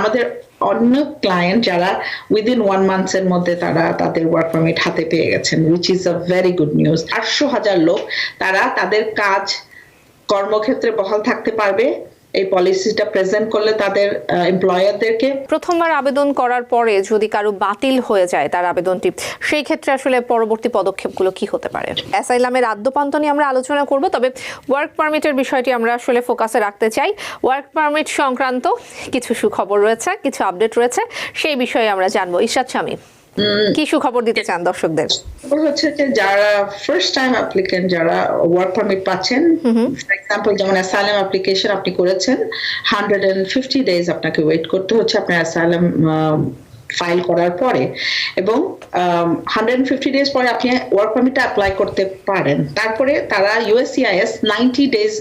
আমাদের অন্য ক্লায়েন্ট যারা উইদিন ওয়ান মান্থ এর মধ্যে তারা তাদের ওয়ার্ক পারমিট হাতে পেয়ে গেছেন which is a very good news আটশো হাজার লোক তারা তাদের কাজ কর্মক্ষেত্রে বহাল থাকতে পারবে। এই পলিসিটা প্রেজেন্ট করলে তাদের এমপ্লয়ারদেরকে প্রথমবার আবেদন করার পরে যদি কারও বাতিল হয়ে যায় তার আবেদনটি, সেই ক্ষেত্রে আসলে পরবর্তী পদক্ষেপগুলো কি হতে পারে? অ্যাসাইলামের আদ্যপান্ত নিয়ে আমরা আলোচনা করব, তবে ওয়ার্ক পারমিটের বিষয়টি আমরা আসলে ফোকাসে রাখতে চাই। ওয়ার্ক পারমিট সংক্রান্ত কিছু সুখবর রয়েছে, কিছু আপডেট রয়েছে, সেই বিষয়ে আমরা জানব। ঈশাদ স্বামী কি সুখবর দিতে চান দর্শকদের? হচ্ছে যে যারা ফার্স্ট টাইম অ্যাপ্লিকেন্ট যারা ওয়ার্ক পারমিট পাচ্ছেন ফর এক্সাম্পল যেমন অ্যাসাইলাম অ্যাপ্লিকেশন আপনি করেছেন হান্ড্রেড এন্ড ফিফটি ডেজ আপনাকে ওয়েট করতে হচ্ছে আপনার অ্যাসাইলাম ফাইল করার পরে। এবং হান্ড্রেড ফিফটি ডেজ পরে আপনি ওয়ার্ক পারমিটটা অ্যাপ্লাই করতে পারেন। তারপরে তারা ইউএসসিআইএস নাইনটি ডেজ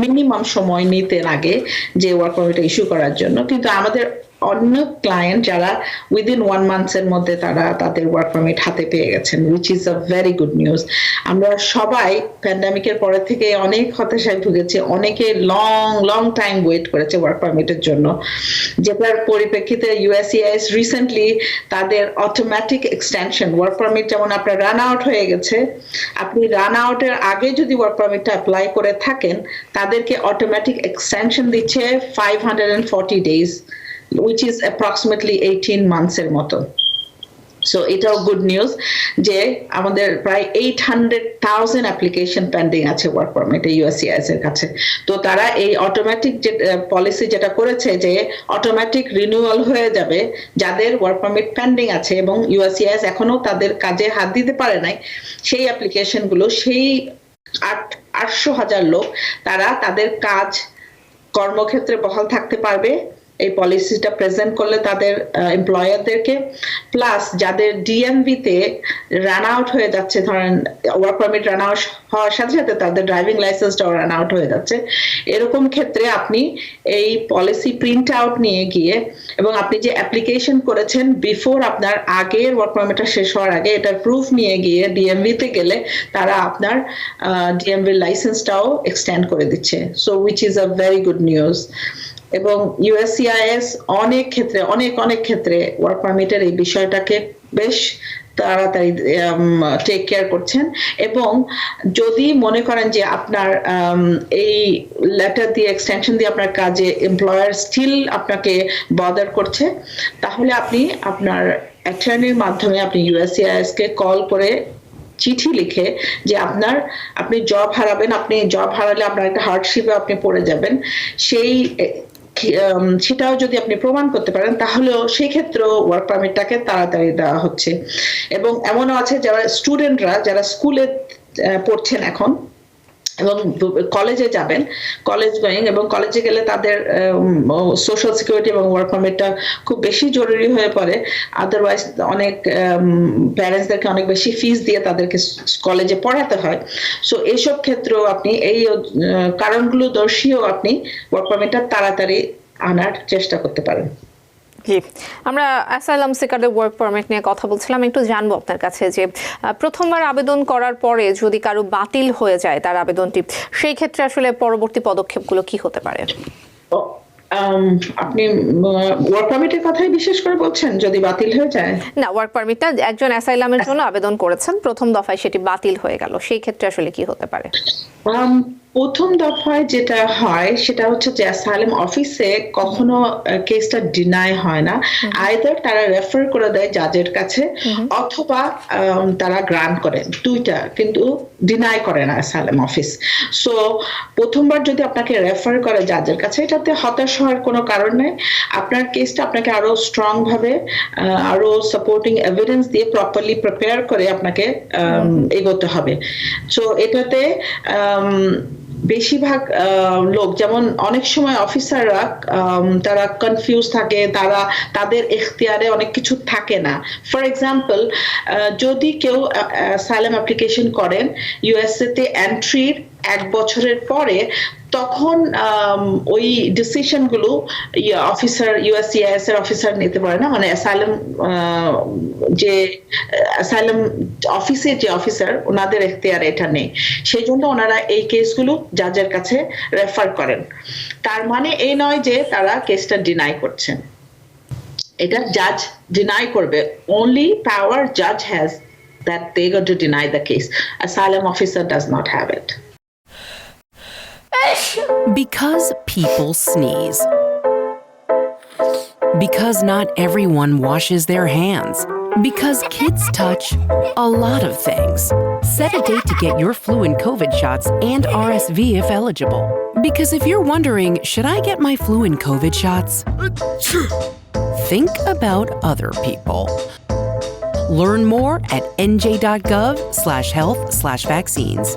মিনিমাম সময় নিতে লাগে যে ওয়ার্ক পারমিটটা ইস্যু করার জন্য। কিন্তু আমাদের অন্য ক্লায়েন্ট যারা উইদিন ওয়ান মান্থস এর মধ্যে তারা তাদের ওয়ার্ক পারমিট হাতে পেয়ে গেছেন which is a very good news আমরা সবাই প্যান্ডামিকের পরে থেকে অনেক হতাশায় ভুগেছি, অনেকে লং লং টাইম ওয়েট করেছে ওয়ার্ক পারমিটের জন্য, যেটার পরিপ্রেক্ষিতে ইউএসসিআইএস রিসেন্টলি তাদের অটোমেটিক এক্সটেনশন ওয়ার্ক পারমিট যেমন আপনার রান আউট হয়ে গেছে, আপনি রান আউটের আগে যদি ওয়ার্ক পারমিটটা অ্যাপ্লাই করে থাকেন, তাদেরকে অটোমেটিক এক্সটেনশন দিচ্ছে five hundred and forty days is approximately 18 months এর মতো। সো এটাও গুড নিউজ যে আমাদের প্রায় eight hundred thousand application pending আছে ওয়ার্ক পারমিটে ইউএসসিআইএস এর কাছে। তো তারা এই অটোমেটিক যে পলিসি যেটা করেছে যে অটোমেটিক রিনিউয়াল হয়ে যাবে যাদের ওয়ার্ক পারমিট পেন্ডিং আছে এবং ইউএসসিআইএস এখনও তাদের কাজে হাত দিতে পারে নাই, সেই অ্যাপ্লিকেশনগুলো সেই আট, আটশো হাজার লোক তারা তাদের কাজ কর্মক্ষেত্রে বহাল থাকতে পারবে। এই পলিসিটা প্রেজেন্ট করলে তাদের এমপ্লয়ারদেরকে প্লাস যাদের ডিএমভি তে রান আউট হয়ে যাচ্ছে, ধরেন ওয়ার্ক পারমিট রান আউট হওয়ার সাথে সাথে তাদের ড্রাইভিং লাইসেন্সটাও রান আউট হয়ে যাচ্ছে। এরকম ক্ষেত্রে আপনি এই পলিসি প্রিন্ট আউট নিয়ে গিয়ে এবং আপনি যে অ্যাপ্লিকেশন করেছেন বিফোর আপনার আগের ওয়ার্ক পারমিটটা শেষ হওয়ার আগে এটার প্রুফ নিয়ে গিয়ে ডিএমভি তে গেলে তারা আপনার ডিএমভি লাইসেন্সটাও এক্সটেন্ড করে দিচ্ছে। So which is a very good news এবং ইউএসসিআইএস অনেক ক্ষেত্রে, অনেক অনেক ক্ষেত্রে ওয়ার্ক পারমিটের এই বিষয়টাকে বেশ তাড়াতাড়ি টেক কেয়ার করছেন। এবং যদি মনে করেন যে আপনার এই লেটার দিয়ে এক্সটেনশন দিয়ে আপনার কাজে এমপ্লয়ার স্টিল আপনাকে বদার করছে, তাহলে আপনি আপনার অ্যাটর্নির মাধ্যমে আপনি ইউএসসিআইএস কে কল করে চিঠি লিখে যে আপনার, আপনি জব হারাবেন, আপনি জব হারালে আপনার একটা হার্ডশিপে আপনি পড়ে যাবেন। সেই সেটাও যদি আপনি প্রমাণ করতে পারেন, তাহলেও সেই ক্ষেত্রেও ওয়ার্ক পারমিটটাকে তাড়াতাড়ি দেওয়া হচ্ছে। এবং এমনও আছে যারা স্টুডেন্টরা যারা স্কুলে পড়ছেন এখন এবং কলেজে যাবেন। কলেজ গোয়িং এবং কলেজে গেলে তাদের সোশ্যাল সিকিউরিটি এবং ওয়ার্ক পারমিটটা খুব বেশি জরুরি হয়ে পড়ে। আদারওয়াইজ অনেক প্যারেন্টসদেরকে অনেক বেশি ফিস দিয়ে তাদেরকে কলেজে পড়াতে হয়। সো এইসব ক্ষেত্রেও আপনি এই কারণগুলো দর্শিয়েও আপনি ওয়ার্ক পারমিটটা তাড়াতাড়ি আনার চেষ্টা করতে পারেন। আমরা অ্যাসাইলাম সিকারদের ওয়ার্ক পারমিট নিয়ে কথা বলছিলাম। একটু জানব আপনার কাছে যে প্রথমবার আবেদন করার পরে যদি কারও বাতিল হয়ে যায় তার আবেদনটি সেই ক্ষেত্রে আসলে পরবর্তী পদক্ষেপগুলো কি হতে পারে? আপনি ওয়ার্ক পারমিটের কথাই বিশেষ করে বলছেন যদি বাতিল হয়ে যায়? না ওয়ার্ক পারমিটটা একজন অ্যাসাইলামের জন্য আবেদন করেছেন। প্রথম দফায় সেটি বাতিল হয়ে গেল। সেই ক্ষেত্রে আসলে কি হতে পারে? প্রথম দফায় যেটা হয় সেটা হচ্ছে যে অ্যাসাইলাম অফিসে কখনো কেসটা ডিনাই হয় না। আইদার তারা রেফার করে দেয় জাজের কাছে অথবা তারা গ্রান্ট করে। দুইটা কিন্তু ডিনাই করে না অ্যাসাইলাম অফিস। সো প্রথমবার যদি আপনাকে রেফার করে জাজের কাছে এটাতে হতাশ হওয়ার কোনো কারণ নেই। আপনার কেসটা আপনাকে আরও স্ট্রং ভাবে আরও সাপোর্টিং এভিডেন্স দিয়ে প্রপারলি প্রিপেয়ার করে আপনাকে এগোতে হবে। সো এটাতে বেশিরভাগ লোক, যেমন অনেক সময় অফিসাররা তারা কনফিউজ থাকে, তারা তাদের এখতিয়ারে অনেক কিছু থাকে না। ফর এক্সাম্পল যদি কেউ সাইলাম অ্যাপ্লিকেশন করেন ইউএসএ তে এন্ট্রির এক বছরের পরে তখন ওই ডিসিশনগুলো অফিসার ইউএসসিআইএস এর অফিসার নিতে পারে না মানে অ্যাসাইলাম যে অ্যাসাইলাম অফিসে যে অফিসার ওনাদের এখতিয়ার এটা নেই। সেই জন্য ওনারা এই কেসগুলো জাজের কাছে রেফার করেন। তার মানে এই নয় যে তারা কেসটা ডিনাই করছেন এটা জাজ ডিনাই করবে। অনলি পাওয়ার জাজ has that they got to deny the case asylum officer does not have it Because people sneeze. Because not everyone washes their hands. Because kids touch a lot of things. Set a date to get your flu and COVID shots and RSV if eligible. Because if you're wondering, should I get my flu and COVID shots? Think about other people. Learn more at nj.gov slash health slash vaccines.